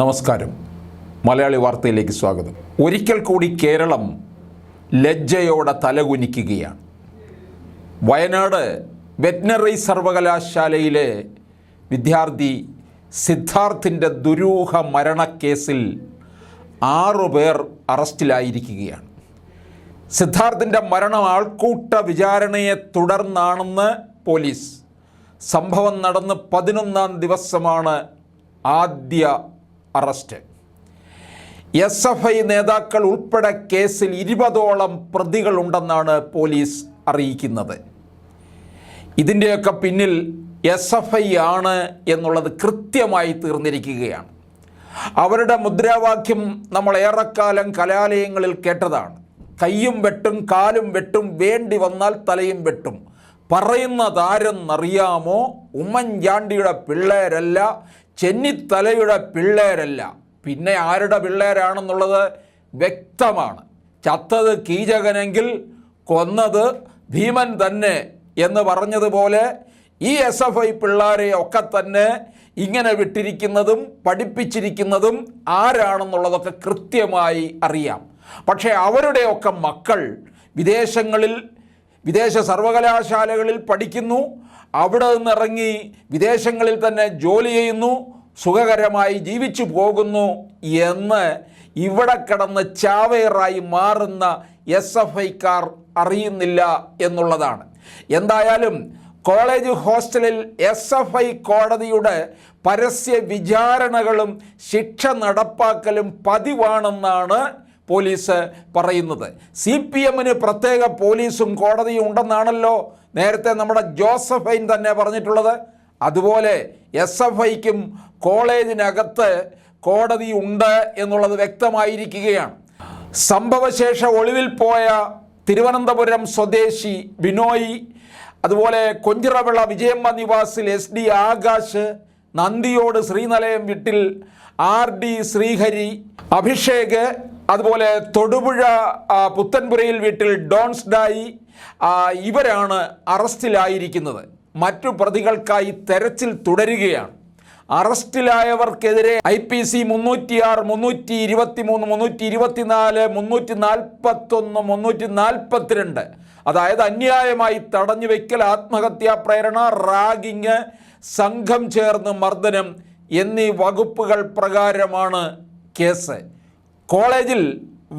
നമസ്കാരം. മലയാളി വാർത്തയിലേക്ക് സ്വാഗതം. ഒരിക്കൽ കൂടി കേരളം ലജ്ജയോടെ തലകുനിക്കുകയാണ്. വയനാട് വെറ്റിനറി സർവകലാശാലയിലെ വിദ്യാർത്ഥി സിദ്ധാർത്ഥിന്റെ ദുരൂഹ മരണക്കേസിൽ ആറുപേർ അറസ്റ്റിലായിരിക്കുകയാണ്. സിദ്ധാർത്ഥിന്റെ മരണം ആൾക്കൂട്ട വിചാരണയെ തുടർന്നാണെന്ന് പോലീസ്. സംഭവം നടന്ന് പതിനൊന്നാം ദിവസമാണ് ആദ്യ അറസ്റ്റ്. എസ് എഫ് ഐ നേതാക്കൾ ഉൾപ്പെടെ കേസിൽ ഇരുപതോളം പ്രതികളുണ്ടെന്നാണ് പോലീസ് അറിയിക്കുന്നത്. ഇതിന്റെയൊക്കെ പിന്നിൽ എസ് എഫ് ഐ ആണ് എന്നുള്ളത് കൃത്യമായി തീർന്നിരിക്കുകയാണ്. അവരുടെ മുദ്രാവാക്യം നമ്മൾ ഏറെക്കാലം കലാലയങ്ങളിൽ കേട്ടതാണ്. കയ്യും വെട്ടും കാലും വെട്ടും വേണ്ടി വന്നാൽ തലയും വെട്ടും. പറയുന്നതാരെന്നറിയാമോ? ഉമ്മൻചാണ്ടിയുടെ പിള്ളേരല്ല ചെന്നിത്തലയുടെ പിള്ളേരല്ല. പിന്നെ ആരുടെ പിള്ളേരാണെന്നുള്ളത് വ്യക്തമാണ്. ചത്തത് കീചകനെങ്കിൽ കൊന്നത് ഭീമൻ തന്നെ എന്ന് പറഞ്ഞതുപോലെ ഈ എസ് എഫ് ഐ പിള്ളേരെ ഒക്കെ തന്നെ ഇങ്ങനെ വിട്ടിരിക്കുന്നതും പഠിപ്പിച്ചിരിക്കുന്നതും ആരാണെന്നുള്ളതൊക്കെ കൃത്യമായി അറിയാം. പക്ഷേ അവരുടെയൊക്കെ മക്കൾ വിദേശങ്ങളിൽ വിദേശ സർവകലാശാലകളിൽ പഠിക്കുന്നു. അവിടെ നിന്നിറങ്ങി വിദേശങ്ങളിൽ തന്നെ ജോലി ചെയ്യുന്നു. സുഖകരമായി ജീവിച്ചു പോകുന്നു എന്ന് ഇവിടെ കിടന്ന് ചാവേറായി മാറുന്ന എസ് എഫ് ഐക്കാർ അറിയുന്നില്ല എന്നുള്ളതാണ്. എന്തായാലും കോളേജ് ഹോസ്റ്റലിൽ എസ് എഫ് ഐ കോടതിയുടെ പരസ്യ വിചാരണകളും ശിക്ഷ നടപ്പാക്കലും പതിവാണെന്നാണ് പോലീസ് പറയുന്നത്. സി പി എമ്മിന് പ്രത്യേക പോലീസും കോടതിയും ഉണ്ടെന്നാണല്ലോ നേരത്തെ നമ്മുടെ ജോസഫൈൻ തന്നെ പറഞ്ഞിട്ടുള്ളത്. അതുപോലെ എസ് എഫ് ഐക്കും കോളേജിനകത്ത് കോടതി ഉണ്ട് എന്നുള്ളത് വ്യക്തമായിരിക്കുകയാണ്. സംഭവശേഷ ഒളിവിൽ പോയ തിരുവനന്തപുരം സ്വദേശി ബിനോയ് അതുപോലെ കൊഞ്ചിറവിള വിജയമ്മ നിവാസിൽ എസ് ഡി ആകാശ് നന്ദിയോട് ശ്രീനിലയം വീട്ടിൽ ആർ ഡി ശ്രീഹരി അഭിഷേക് അതുപോലെ തൊടുപുഴ പുത്തൻപുരയിൽ വീട്ടിൽ ഡോൺസ് ഡായി ഇവരാണ് അറസ്റ്റിലായിരിക്കുന്നത്. മറ്റു പ്രതികൾക്കായി തെരച്ചിൽ തുടരുകയാണ്. അറസ്റ്റിലായവർക്കെതിരെ ഐ പി സി മുന്നൂറ്റിയാറ് മുന്നൂറ്റി ഇരുപത്തി മൂന്ന് മുന്നൂറ്റി ഇരുപത്തിനാല് മുന്നൂറ്റി നാൽപ്പത്തൊന്ന് മുന്നൂറ്റി നാൽപ്പത്തിരണ്ട് അതായത് അന്യായമായി തടഞ്ഞു വയ്ക്കൽ ആത്മഹത്യാ പ്രേരണ റാഗിങ് സംഘം ചേർന്ന് മർദ്ദനം എന്നീ വകുപ്പുകൾ പ്രകാരമാണ് കേസ്. കോളേജിൽ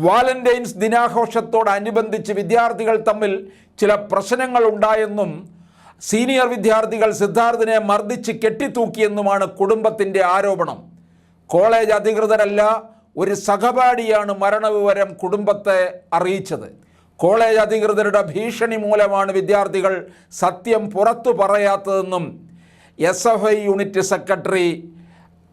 വാലന്റൈൻസ് ദിനാഘോഷത്തോടനുബന്ധിച്ച് വിദ്യാർത്ഥികൾ തമ്മിൽ ചില പ്രശ്നങ്ങൾ ഉണ്ടായെന്നും സീനിയർ വിദ്യാർത്ഥികൾ സിദ്ധാർത്ഥിനെ മർദ്ദിച്ച് കെട്ടിത്തൂക്കിയെന്നുമാണ് കുടുംബത്തിന്റെ ആരോപണം. കോളേജ് അധികൃതരല്ല ഒരു സഹപാഠിയാണ് മരണവിവരം കുടുംബത്തെ അറിയിച്ചത്. കോളേജ് അധികൃതരുടെ ഭീഷണി മൂലമാണ് വിദ്യാർത്ഥികൾ സത്യം പുറത്തു പറയാത്തതെന്നും S F I unit secretary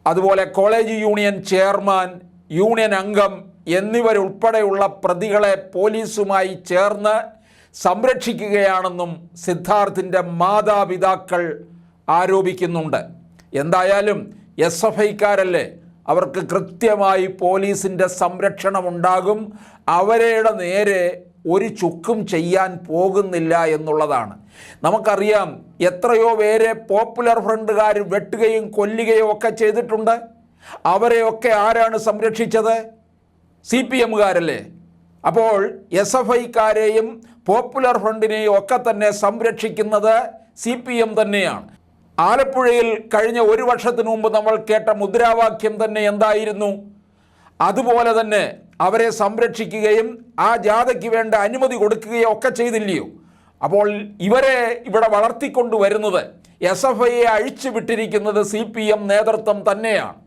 അതുപോലെ കോളേജ് യൂണിയൻ ചെയർമാൻ യൂണിയൻ അംഗം എന്നിവരുൾപ്പെടെയുള്ള പ്രതികളെ പോലീസുമായി ചേർന്ന് സംരക്ഷിക്കുകയാണെന്നും സിദ്ധാർത്ഥിന്റെ മാതാപിതാക്കൾ ആരോപിക്കുന്നുണ്ട്. എന്തായാലും എസ് എഫ് ഐക്കാരല്ലേ അവർക്ക് കൃത്യമായി പോലീസിന്റെ സംരക്ഷണമുണ്ടാകും അവരുടെ നേരെ ഒരു ചുക്കും ചെയ്യാൻ പോകുന്നില്ല എന്നുള്ളതാണ്. നമുക്കറിയാം എത്രയോ പേരെ പോപ്പുലർ ഫ്രണ്ടുകാർ വെട്ടുകയും കൊല്ലുകയും ഒക്കെ ചെയ്തിട്ടുണ്ട്. അവരെയൊക്കെ ആരാണ് സംരക്ഷിച്ചത്? സി പി എമ്മുകാരല്ലേ? അപ്പോൾ എസ് എഫ് ഐക്കാരെയും പോപ്പുലർ ഫ്രണ്ടിനെയും ഒക്കെ തന്നെ സംരക്ഷിക്കുന്നത് സി പി എം തന്നെയാണ്. ആലപ്പുഴയിൽ കഴിഞ്ഞ ഒരു വർഷത്തിനു മുമ്പ് നമ്മൾ കേട്ട മുദ്രാവാക്യം തന്നെ എന്തായിരുന്നു? അതുപോലെ തന്നെ അവരെ സംരക്ഷിക്കുകയും ആ ജാഥയ്ക്ക് വേണ്ട അനുമതി കൊടുക്കുകയും ഒക്കെ ചെയ്തില്ലയോ? അപ്പോൾ ഇവരെ ഇവിടെ വളർത്തിക്കൊണ്ടു വരുന്നത് എസ് എഫ് ഐയെ അഴിച്ചു വിട്ടിരിക്കുന്നത് സി പി എം നേതൃത്വം തന്നെയാണ്.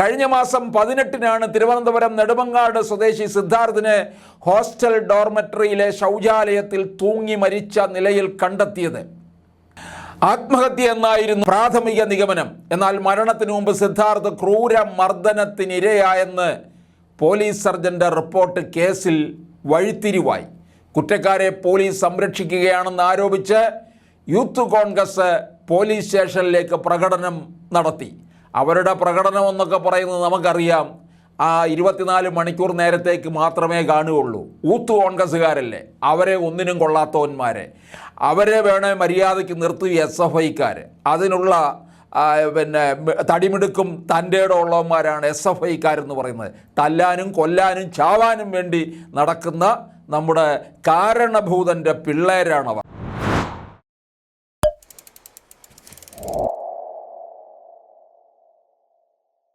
കഴിഞ്ഞ മാസം പതിനെട്ടിനാണ് തിരുവനന്തപുരം നെടുമങ്ങാട് സ്വദേശി സിദ്ധാർത്ഥിനെ ഹോസ്റ്റൽ ഡോർമെട്രിയിലെ ശൗചാലയത്തിൽ തൂങ്ങി മരിച്ച നിലയിൽ കണ്ടെത്തിയത്. ആത്മഹത്യ എന്നായിരുന്നു പ്രാഥമിക നിഗമനം. എന്നാൽ മരണത്തിന് മുമ്പ് സിദ്ധാർത്ഥ് ക്രൂര മർദ്ദനത്തിനിരയായെന്ന് പോലീസ് സർജന്റെ റിപ്പോർട്ട് കേസിൽ വഴിത്തിരിവായി. കുറ്റക്കാരെ പോലീസ് സംരക്ഷിക്കുകയാണെന്ന് ആരോപിച്ച് യൂത്ത് കോൺഗ്രസ് പോലീസ് സ്റ്റേഷനിലേക്ക് പ്രകടനം നടത്തി. അവരുടെ പ്രകടനം എന്നൊക്കെ പറയുന്നത് നമുക്കറിയാം. ആ ഇരുപത്തിനാല് മണിക്കൂർ നേരത്തേക്ക് മാത്രമേ കാണുകയുള്ളൂ. ഊത്ത് കോൺഗ്രസ്സുകാരല്ലേ? അവരെ ഒന്നിനും കൊള്ളാത്തവന്മാരെ. അവരെ വേണേ മര്യാദയ്ക്ക് നിർത്തി എസ് എഫ് ഐക്കാർ അതിനുള്ള പിന്നെ തടിമിടുക്കും തന്റെ ഉള്ളവന്മാരാണ് എസ് എഫ് ഐക്കാരെന്ന് പറയുന്നത്. തല്ലാനും കൊല്ലാനും ചാവാനും വേണ്ടി നടക്കുന്ന നമ്മുടെ കാരണഭൂതന്റെ പിള്ളേരാണവർ.